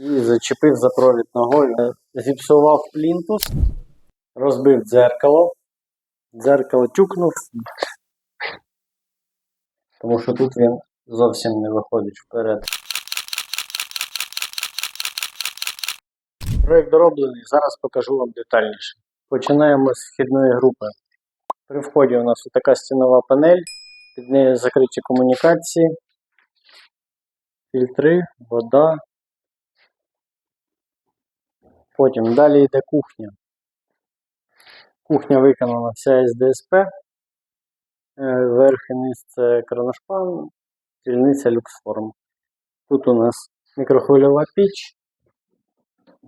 і зачепив за провід ногою. Зіпсував плінтус, розбив дзеркало. Дзеркало тюкнув, тому що тут він зовсім не виходить вперед. Проєкт дороблений, зараз покажу вам детальніше. Починаємо з вхідної групи. При вході у нас така стінова панель, під нею закриті комунікації, фільтри, вода. Потім далі йде кухня. Кухня виконана вся з ДСП. Е, Верх і низ це кроношпан, стільниця люксформ. Тут у нас мікрохвильова піч.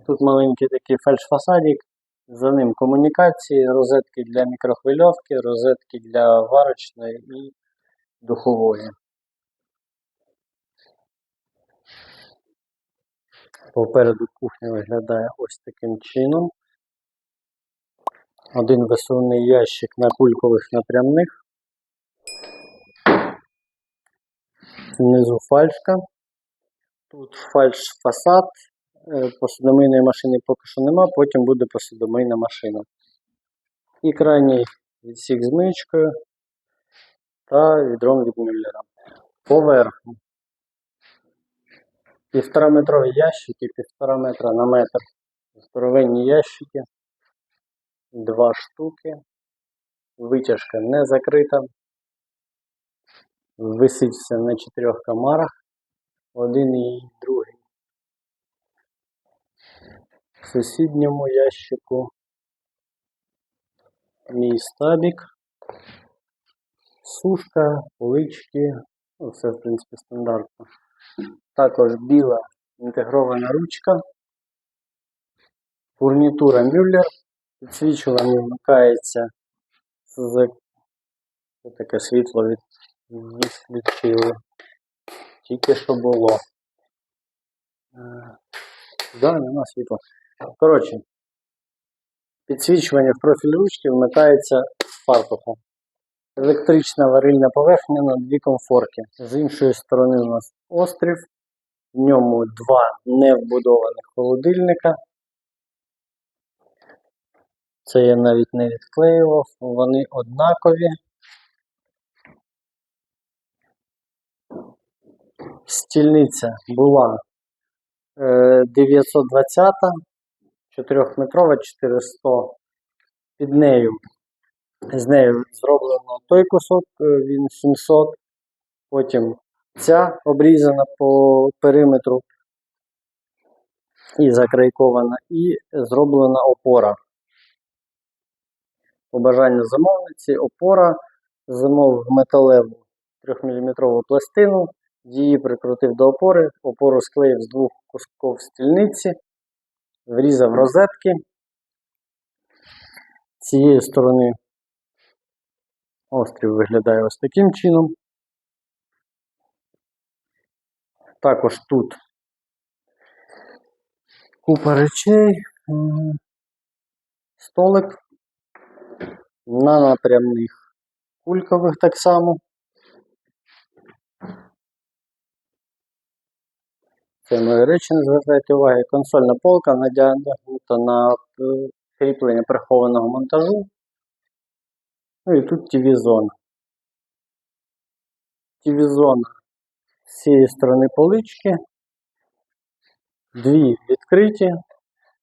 Тут маленький такий фальш-фасадик. За ним комунікації, розетки для мікрохвильовки, розетки для варочної і духової. Попереду кухня виглядає ось таким чином. Один висувний ящик на кулькових напрямних. Внизу фальшка. Тут фальш-фасад. Е, Посудомийної машини поки що нема, потім буде посудомийна машина. І крайній відсік з мичкою та відром від мюллера. Поверху. Півтораметрові ящики, півтора метра на метр. Здоровенні ящики. Два штуки. Витяжка не закрита. Висить все на чотирьох комарах. Один і другий. В сусідньому ящику мій стабік, сушка, полички, все в принципі стандартно. Також біла інтегрована ручка, фурнітура Мюллер, підсвічування вмикається з таке світло від, відключили. Тільки що було. Е, Да, нема світла. Коротше, підсвічування в профіль ручки вмикається з фартуху. Електрична варильна поверхня на дві комфорки. З іншої сторони у нас острів. В ньому два невбудованих холодильника. Це я навіть не відклеював, вони однакові. Стільниця була е, 920, 4-метрова, 400. Під нею, з нею зроблено той кусок, е, він 700. Потім ця обрізана по периметру і закрайкована, і зроблена опора. По бажанню замовниці опора замовив металеву 3-мм пластину, її прикрутив до опори, опору склеїв з двох кусків стільниці, врізав розетки. Цієї сторони острів виглядає ось таким чином. Також тут купа речей, столик на напрямних кулькових так само. Це мої речі, не звертайте уваги. Консольна полка надягнута на е, кріплення прихованого монтажу. Ну і тут TV-зона. TV-зона з цієї сторони полички. Дві відкриті.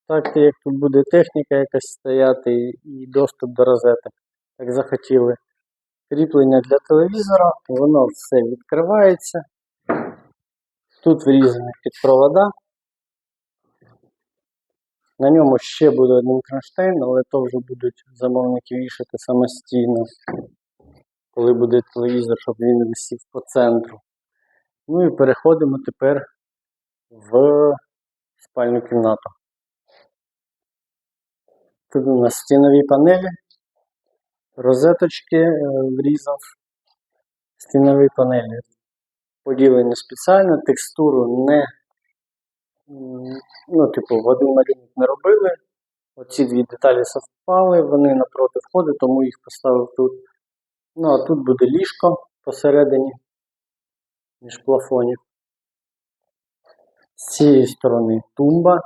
Так, як тут буде техніка якась стояти і доступ до розеток, як захотіли. Кріплення для телевізора, воно все відкривається. Тут врізані під провода. На ньому ще буде один кронштейн, але то вже будуть замовники вішати самостійно, коли буде телевізор, щоб він висів по центру. Ну і переходимо тепер в спальну кімнату. Тут у нас стінові панелі, розеточки е, врізав, стінові панелі поділені спеціально, текстуру не, ну, типу, в один малюнок не робили. Оці дві деталі совпали, вони напроти входу, тому їх поставив тут. Ну, а тут буде ліжко посередині між плафонів. З цієї сторони тумба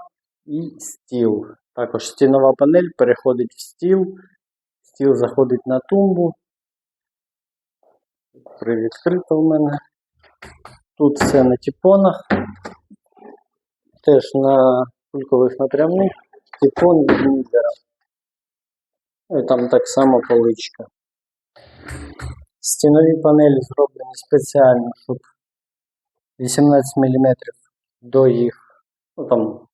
і стіл. Також стінова панель переходить в стіл. Стіл заходить на тумбу. Привідкрито в мене. Тут все на тіпонах. Теж на кулькових напрямних. Тіпон від Міллера. Ну і там так само поличка. Стінові панелі зроблені спеціально, щоб 18 мм до їх. Ну там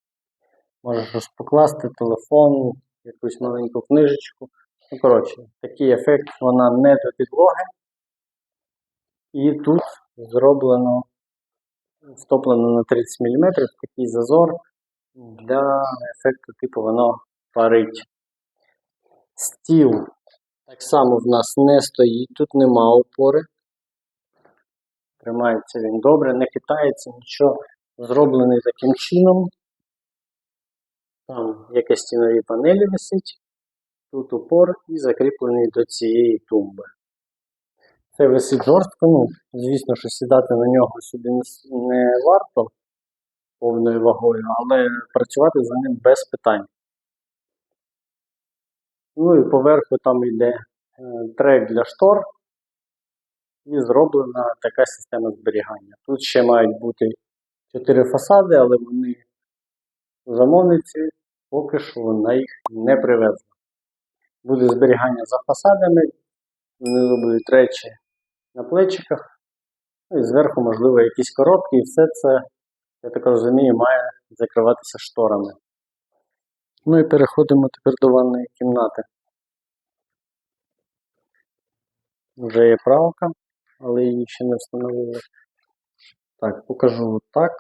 можеш щось покласти, телефон, якусь маленьку книжечку. Ну, коротше, такий ефект вона не до підлоги. І тут зроблено, втоплено на 30 мм такий зазор для ефекту, типу воно парить. Стіл так само в нас не стоїть, тут нема опори. Тримається він добре, не хитається, нічого. Зроблений таким чином. Там якась стінові панелі висить, тут упор і закріплений до цієї тумби. Це висить жорстко, ну, звісно, що сідати на нього сюди не, варто повною вагою, але працювати за ним без питань. Ну і поверху там йде е, трек для штор і зроблена така система зберігання. Тут ще мають бути чотири фасади, але вони замовниці поки що вона їх не привезла. Буде зберігання за фасадами, внизу будуть речі на плечиках, ну і зверху, можливо, якісь коробки, і все це, я так розумію, має закриватися шторами. Ну і переходимо тепер до ванної кімнати. Вже є правка, але її ще не встановили. Так, покажу так.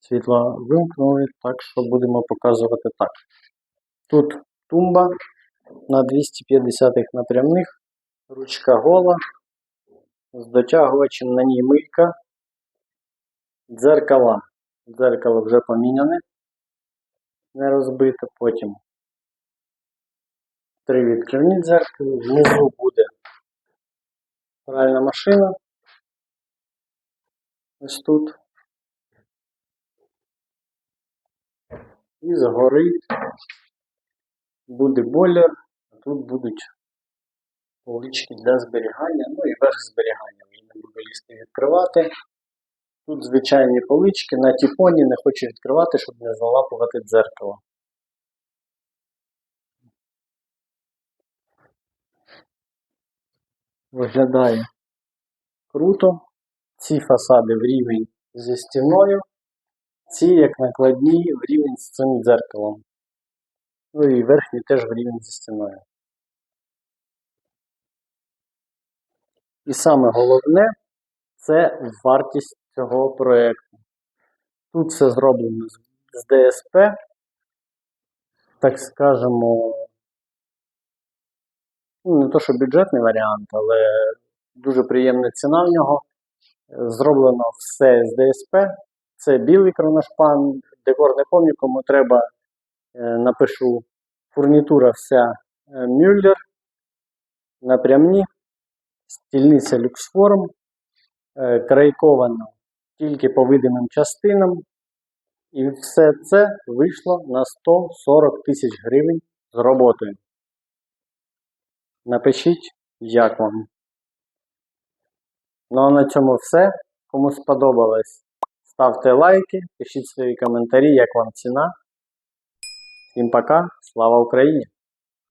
Світла вимкнули, так що будемо показувати так. Тут тумба на 250 напрямних, ручка гола, з дотягувачем на ній мийка, дзеркала. Дзеркало вже поміняне, не розбите. Потім три відкривні дзеркала, внизу буде пральна машина. Ось тут. І згори буде бойлер, а тут будуть полички для зберігання, ну і верх зберігання. Вже не буду лізти відкривати. Тут звичайні полички на тіпоні, не хочу відкривати, щоб не залапувати дзеркало. Виглядає круто. Ці фасади в рівень зі стіною, ці як накладні в рівень з цим дзеркалом. Ну і верхні теж в рівень зі стіною. І саме головне це вартість цього проєкту. Тут все зроблено з ДСП, так скажемо, ну, не то, що бюджетний варіант, але дуже приємна ціна в нього. Зроблено все з ДСП. Це білий кроношпан, декор не пам'ятаю, кому треба, е, напишу. Фурнітура вся е, Мюллер, напрямні, стільниця люксформ, е, крайковано тільки по видимим частинам. І все це вийшло на 140 тисяч гривень з роботою. Напишіть, як вам. Ну а на цьому все. Кому сподобалось, ставте лайки, пишіть свої коментарі, як вам ціна. Всім пока, слава Україні!